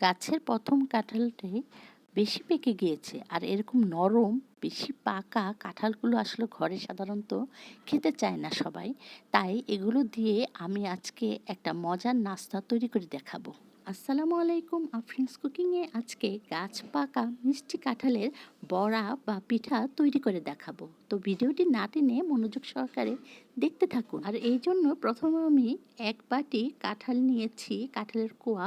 গাছের প্রথম কাঁঠালটি বেশি পেকে গিয়েছে। আর এরকম নরম বেশি পাকা কাঁঠালগুলো আসলে ঘরে সাধারণত খেতে চায় না সবাই। তাই এগুলো দিয়ে আমি আজকে একটা মজার নাস্তা তৈরি করে দেখাবো। আসসালামু আলাইকুম, আফরিন্স কুকিংয়ে আজকে গাছ পাকা মিষ্টি কাঁঠালের বড়া বা পিঠা তৈরি করে দেখাবো। তো ভিডিওটি না টেনে মনোযোগ সহকারে দেখতে থাকুন। আর এই জন্য প্রথমে আমি এক বাটি কাঁঠাল নিয়েছি, কাঁঠালের কোয়া।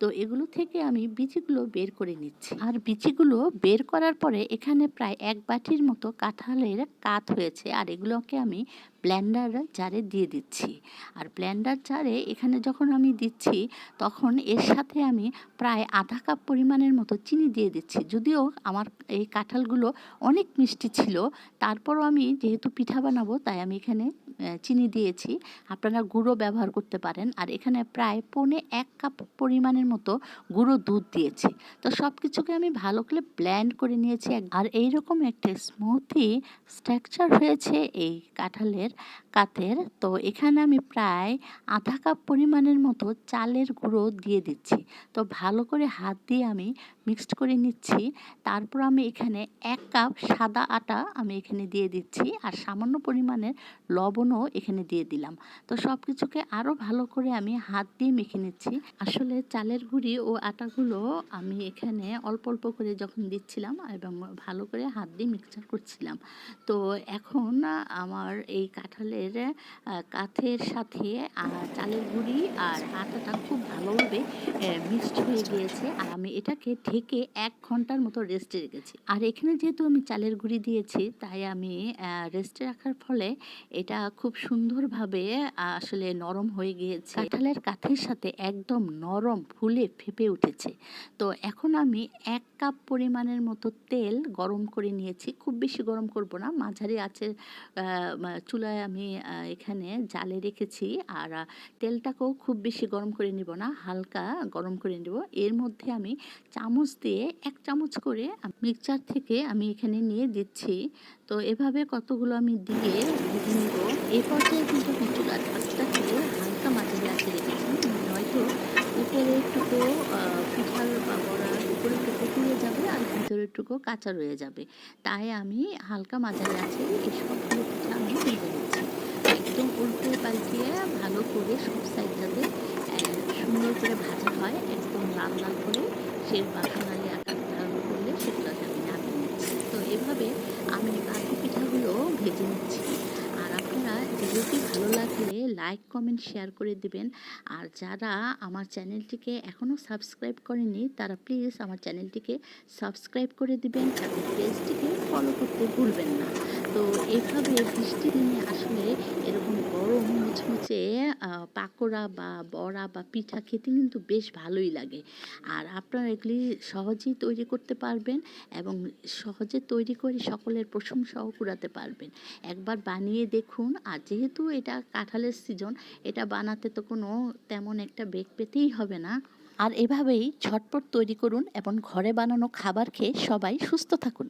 তো এগুলো থেকে আমি বিচিগুলো বের করে নিচ্ছি। আর বিচিগুলো বের করার পরে এখানে প্রায় এক বাটির মতো কাঁঠালের কাত হয়েছে। আর এগুলোকে আমি ব্লেন্ডার জারে দিয়ে দিচ্ছি। আর ব্লেন্ডার জারে এখানে যখন আমি দিচ্ছি, তখন এর সাথে আমি প্রায় আধা কাপ পরিমাণের মতো চিনি দিয়ে দিচ্ছি। যদিও আমার এই কাঁঠালগুলো অনেক মিষ্টি ছিল, তারপরও আমি যেহেতু পিঠা বানাবো, তাই আমি এখানে চিনি দিয়েছি। আপনারা গুঁড়ো ব্যবহার করতে পারেন। আর এখানে প্রায় পৌনে এক কাপ পরিমাণের মতো গুঁড়ো দুধ দিয়েছি। তো সব কিছুকে আমি ভালো করে ব্ল্যান্ড করে নিয়েছি। আর এইরকম একটা স্মুথি স্ট্রাকচার হয়েছে এই কাঁঠালের। কাতের তো এখানে আমি প্রায় আধা কাপ পরিমাণের মতো চালের গুঁড়ো দিয়ে দিচ্ছি। তো ভালো করে হাত দিয়ে আমি মিক্সড করে নিচ্ছি। তারপর আমি এখানে এক কাপ সাদা আটা আমি এখানে দিয়ে দিচ্ছি আর সামান্য পরিমাণের লবণও এখানে দিয়ে দিলাম। তো সব কিছুকে আরও ভালো করে আমি হাত দিয়ে মেখে নিচ্ছি। আসলে চালের গুঁড়ি ও আটাগুলো আমি এখানে অল্প অল্প করে যখন দিচ্ছিলাম এবং ভালো করে হাত দিয়ে মিক্সচার করছিলাম। তো এখন আমার এই কাঁঠালের কাঠের সাথে চালের গুঁড়ি আর আটাটা খুব ভালোভাবে মিক্সড হয়ে গিয়েছে। আর আমি এটাকে ঢেকে এক ঘণ্টার মতো রেস্টে রেখেছি। আর এখানে যেহেতু আমি চালের গুঁড়ি দিয়েছি তাই আমি রেস্টে রাখার ফলে এটা খুব সুন্দরভাবে আসলে নরম হয়ে গিয়েছে। কাঁঠালের কাঠের সাথে একদম নরম ফুলে ফেপে উঠেছে। তো এখন আমি এক কাপ পরিমাণের মতো তেল গরম করে নিয়েছি। খুব বেশি গরম করব না মাঝারি আছে চুলায় আমি এখানে জালে রেখেছি। আর তেলটাকেও খুব বেশি গরম করে নিব না, হালকা গরম করে নেব। এর মধ্যে আমি চামচ দিয়ে এক চামচ করে মিক্সচার থেকে আমি এখানে নিয়ে দিচ্ছি। তো এভাবে কতগুলো আমি দিয়ে ভেজে নেব। এই পর্যায়ে কিন্তু চুলার আঁচটাকে হালকা মাঝারি আছে রেখেছি নয়তো উপরে একটুকু পিঠার বা বড়ার উপরে একটু পুড়ে যাবে আর ভিতরে একটুকু কাঁচা রয়ে যাবে। তাই আমি হালকা মাঝারি আছে এই সবগুলো পিঠা আমি ভেজে উল্টে পাল্টিয়ে ভালো করে সব সাইডটাতে সুন্দর করে ভাজা হয়। একদম লাল লাল করে সে বাসনালি আকার ধারণ করলে সেগুলোকে আমি নামিয়ে তো এভাবে আমি বাকি পিঠাগুলো ভেজে নিচ্ছি। আর আপনারা ভিডিওটি ভালো লাগলে লাইক, কমেন্ট, শেয়ার করে দিবেন। আর যারা আমার চ্যানেলটিকে এখনও সাবস্ক্রাইব করেনি তারা প্লিজ আমার চ্যানেলটিকে সাবস্ক্রাইব করে দিবেন। এবং পেজটিকে ফলো করতে ভুলবেন না। তো এভাবে বৃষ্টি দিনে আসলে এরকম মুচমুচে পাকোড়া বা বড়া বা পিঠা খেতে কিন্তু বেশ ভালোই লাগে। আর আপনারা এগুলি সহজেই তৈরি করতে পারবেন এবং সহজে তৈরি করে সকলের প্রশংসাও কুড়াতে পারবেন। একবার বানিয়ে দেখুন, আর যেহেতু এটা কাঁঠালের সিজন এটা বানাতে তো কোনো তেমন একটা বেগ পেতেই হবে না। আর এভাবেই ঝটপট তৈরি করুন এবং ঘরে বানানো খাবার খেয়ে সবাই সুস্থ থাকুন।